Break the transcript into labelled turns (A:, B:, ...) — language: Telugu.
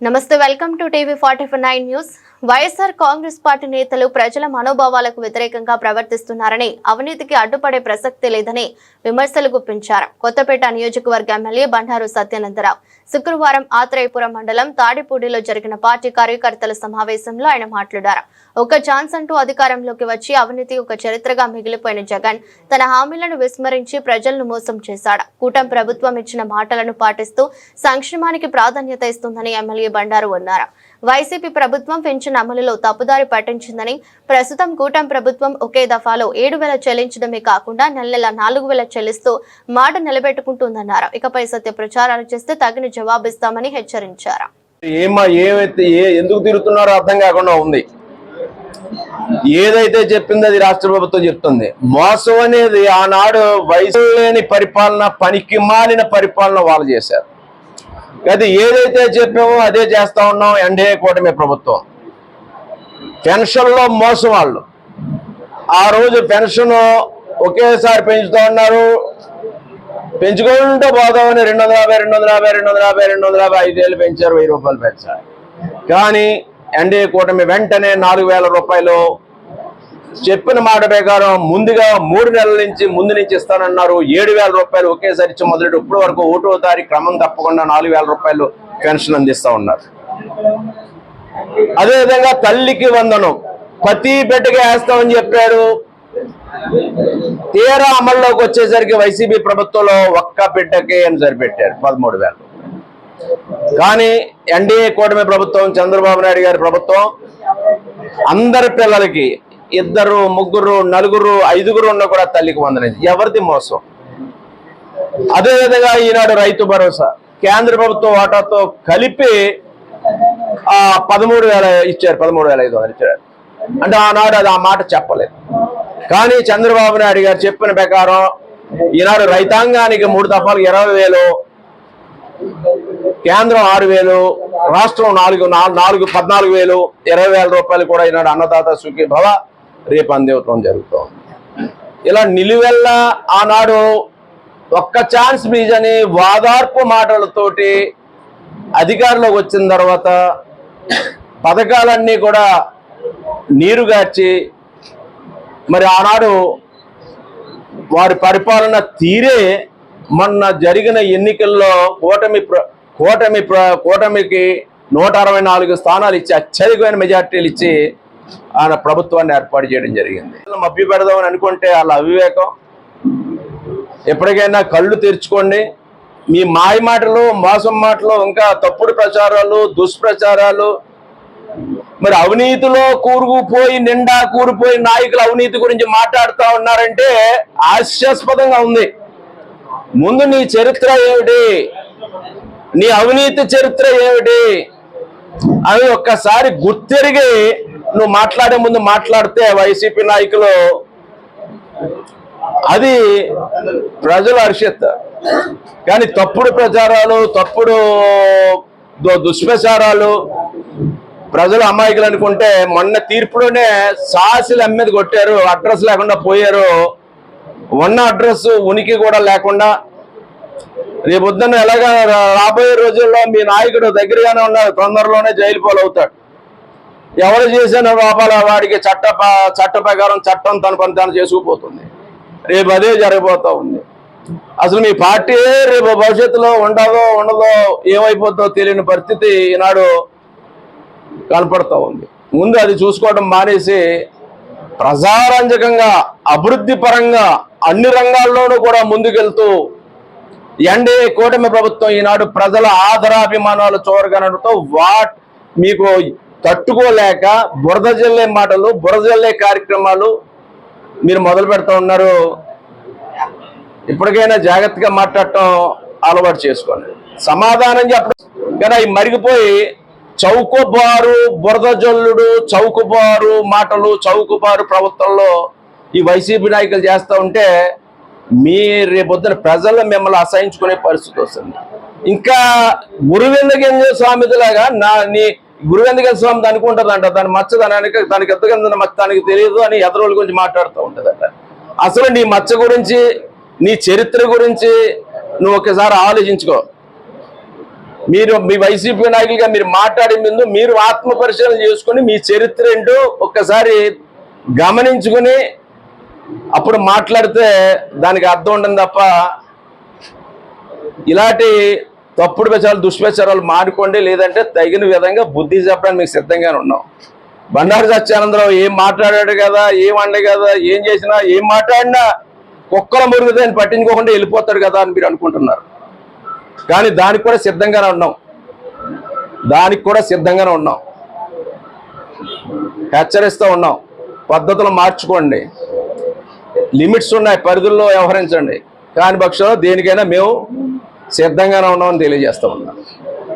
A: నమస్తే welcome to TV forty nine news. YSR Congress party నేతలు ప్రజల మనోభావాలకు వ్యతిరేకంగా ప్రవర్తిస్తున్నారని అవినీతికి అడ్డుపడే ప్రసక్తి లేదని విమర్శలు గుప్పించారు. కొత్తపేట నియోజకవర్గ ఎమ్మెల్యే బండారు సత్యానందరావు శుక్రవారం ఆత్రేయపురం మండలం తాడిపూడిలో జరిగిన పార్టీ కార్యకర్తల సమావేశంలో ఆయన మాట్లాడారు. ఒక ఛాన్స్ అంటూ అధికారంలోకి వచ్చి అవినీతి ఒక చరిత్రగా మిగిలిపోయిన జగన్ తన హామీలను విస్మరించి ప్రజలను మోసం చేశాడు. కూటమి ప్రభుత్వం ఇచ్చిన మాటలను పాటిస్తూ సంక్షేమానికి ప్రాధాన్యత ఇస్తుందని ఎమ్మెల్యే బండారు అన్నారు వైసీపీ ప్రభుత్వం పెన్షన్ అమలులో తప్పుదారి పట్టించిందని ప్రస్తుతం కూటమి ప్రభుత్వం ఒకే దఫాలో ఏడు వేల చెల్లించడమే కాకుండా నెల నెల నాలుగు వేల చెల్లిస్తూ మాట నిలబెట్టుకుంటుందన్నారు. ఇకపై సత్య ప్రచారాలు చేస్తే తగిన జవాబిస్తామని హెచ్చరించారు.
B: ఏమా ఏమైతే ఎందుకు తిరుగుతున్నారో అర్థం కాకుండా ఉంది. ఏదైతే చెప్పింది అది రాష్ట్ర ప్రభుత్వం చెప్తుంది. మోసం అనేది ఆనాడు వయసు లేని పరిపాలన పనికి మాలిన పరిపాలన వాళ్ళు చేశారు. అయితే ఏదైతే చెప్పామో అదే చేస్తా ఉన్నాం ఎన్డీఏ కూటమి ప్రభుత్వం. పెన్షన్లో మోసం వాళ్ళు ఆ రోజు పెన్షన్ ఒకేసారి పెంచుతా ఉన్నారు. పెంచుకుంటూ పోదామని రెండు వందల యాభై రెండు వందల యాభై రెండు వందల యాభై రెండు వందల యాభై ఐదేళ్ళు పెంచారు వెయ్యి రూపాయలు పెంచారు. కానీ ఎన్డీఏ కూటమి వెంటనే నాలుగు వేల రూపాయలు చెప్పిన మాట ప్రకారం ముందుగా మూడు నెలల నుంచి ముందు నుంచి ఇస్తానన్నారు. ఏడు వేల రూపాయలు ఒకేసారి ఇచ్చి మొదలెట్టి. ఇప్పటి వరకు ఒకటో తారీఖు క్రమం తప్పకుండా నాలుగు వేల రూపాయలు పెన్షన్ అందిస్తా ఉన్నారు. అదేవిధంగా తల్లికి వందనం. ప్రతి బిడ్డకి వేస్తామని చెప్పారు. తీరా అమల్లోకి వచ్చేసరికి వైసీపీ ప్రభుత్వంలో ఒక్క బిడ్డకి అని సరిపెట్టారు? పదమూడు వేలు. కానీ ఎన్డీఏ కూటమి ప్రభుత్వం చంద్రబాబు నాయుడు గారి ప్రభుత్వం అందరి పిల్లలకి ఇద్దరు ముగ్గురు నలుగురు ఐదుగురు ఉన్న కూడా తల్లికి వందనేది ఎవరిది మోసం? అదేవిధంగా ఈనాడు రైతు భరోసా. కేంద్ర ప్రభుత్వ వాటాతో కలిపి ఆ పదమూడు వేల ఇచ్చారు పదమూడు వేల ఐదు వందలు ఇచ్చారు. అంటే ఆనాడు అది ఆ మాట చెప్పలేదు. కానీ చంద్రబాబు నాయుడు గారు చెప్పిన ప్రకారం ఈనాడు రైతాంగానికి మూడు దఫాలు ఇరవై వేలు కేంద్రం ఆరు వేలు రాష్ట్రం నాలుగు నాలుగు పద్నాలుగు వేలు ఇరవై వేల రూపాయలు కూడా ఈనాడు అన్నదాత సుఖీ భవ రేపు అందివ్వటం ఇలా నిలువెల్ల ఆనాడు ఒక్క ఛాన్స్ ప్లీజ్ అని వాదార్పు మాటలతోటి అధికారంలోకి వచ్చిన తర్వాత పథకాలన్నీ కూడా నీరుగార్చి మరి ఆనాడు వారి పరిపాలన తీరే మొన్న జరిగిన ఎన్నికల్లో కూటమి ప్ర- కూటమి ప్ర- కూటమికి నూట అరవై నాలుగు స్థానాలు ఇచ్చి అత్యధికమైన మెజార్టీలు ఇచ్చి ఆయన ప్రభుత్వాన్ని ఏర్పాటు చేయడం జరిగింది. మభ్య పెడదామని అనుకుంటే వాళ్ళ అవివేకం. ఎప్పటికైనా కళ్ళు తెరుచుకోండి. మీ మాయ మాటలు మోసం మాటలు ఇంకా తప్పుడు ప్రచారాలు దుష్ప్రచారాలు మరి అవినీతిలో కూరుకుపోయి నిండా కూరిపోయి నాయకులు అవినీతి గురించి మాట్లాడుతూ ఉన్నారంటే హాస్యాస్పదంగా ఉంది. ముందు నీ చరిత్ర ఏమిటి? నీ అవినీతి చరిత్ర ఏమిటి? అవి ఒక్కసారి గుర్తెరిగి నువ్వు మాట్లాడే ముందు మాట్లాడితే వైసీపీ నాయకులు అది ప్రజలు అరిషత్ కానీ తప్పుడు ప్రచారాలు తప్పుడు దుష్ప్రచారాలు ప్రజలు అమాయకులు అనుకుంటే మొన్న తీర్పులోనే సాసులు అమ్మేది కొట్టారు అడ్రస్ లేకుండా పోయారు. ఉన్న అడ్రస్ ఉనికి కూడా లేకుండా. రేపొద్దున ఎలాగ రాబోయే రోజుల్లో మీ నాయకుడు దగ్గరగానే ఉన్నారు తొందరలోనే జైలు పాలవుతాడు. ఎవరు చేసిన లోపల వాడికి చట్ట చట్ట ప్రకారం చట్టం తన పని తాను చేసుకుపోతుంది. రేపు అదే జరిగిపోతూ ఉంది. అసలు మీ పార్టీ రేపు భవిష్యత్తులో ఉండదో ఉండదో ఏమైపోతుందో తెలియని పరిస్థితి ఈనాడు కనపడుతూ ఉంది. ముందు అది చూసుకోవడం మానేసి ప్రజారంజకంగా అభివృద్ధి పరంగా అన్ని రంగాల్లోనూ కూడా ముందుకెళ్తూ ఎన్డీఏ కూటమి ప్రభుత్వం ఈనాడు ప్రజల ఆదరాభిమానాలు చూరగనడంతో వాట్ మీకు తట్టుకోలేక బురద జల్లే మాటలు బురద జల్లే కార్యక్రమాలు మీరు మొదలు పెడతా ఉన్నారు. ఇప్పటికైనా జాగ్రత్తగా మాట్లాడటం అలవాటు చేసుకోండి. సమాధానం చెప్పడం కానీ అవి మరిగిపోయి చౌకబారు బురద జల్లుడు చౌకబారు మాటలు చౌకబారు ప్రభుత్వంలో ఈ వైసీపీ నాయకులు చేస్తూ ఉంటే మీ రేపొద్దున ప్రజలు మిమ్మల్ని అసహించుకునే పరిస్థితి వస్తుంది. ఇంకా గురువింద గింజ స్వామిదిలాగా నా నీ గురువెందుకెందు స్వామి అనుకుంటుందంట దాని మచ్చ దానికి ఎంతకంత మచ్చ దానికి తెలియదు అని ఎదరోళ్ళ గురించి మాట్లాడుతూ ఉంటుందట అసలు నీ మచ్చ గురించి నీ చరిత్ర గురించి నువ్వు ఒకసారి ఆలోచించుకో. మీరు మీ వైసీపీ నాయకులుగా మీరు మాట్లాడే ముందు మీరు ఆత్మ పరిశీలన చేసుకుని మీ చరిత్ర ఏంటో ఒక్కసారి గమనించుకుని అప్పుడు మాట్లాడితే దానికి అర్థం ఉండదు తప్ప ఇలాంటి తప్పుడు ప్రచారాలు దుష్ప్రచారాలు మానుకోండి లేదంటే తగిన విధంగా బుద్ధి చెప్పడానికి మీకు సిద్ధంగానే ఉన్నాం. బండారు సత్యానందరావు ఏం మాట్లాడాడు కదా ఏం అనలే కదా ఏం చేసినా ఏం మాట్లాడినా కుక్కల మురుగుదని పట్టించుకోకుండా వెళ్ళిపోతాడు కదా అని మీరు అనుకుంటున్నారు. కానీ దానికి కూడా సిద్ధంగానే ఉన్నాం. దానికి కూడా సిద్ధంగానే ఉన్నాం. హెచ్చరిస్తూ ఉన్నాం. పద్ధతులు మార్చుకోండి. లిమిట్స్ ఉన్నాయి పరిధుల్లో వ్యవహరించండి. కాని పక్షంలో దేనికైనా మేము సిద్ధంగానే ఉన్నామని తెలియజేస్తా ఉన్నాను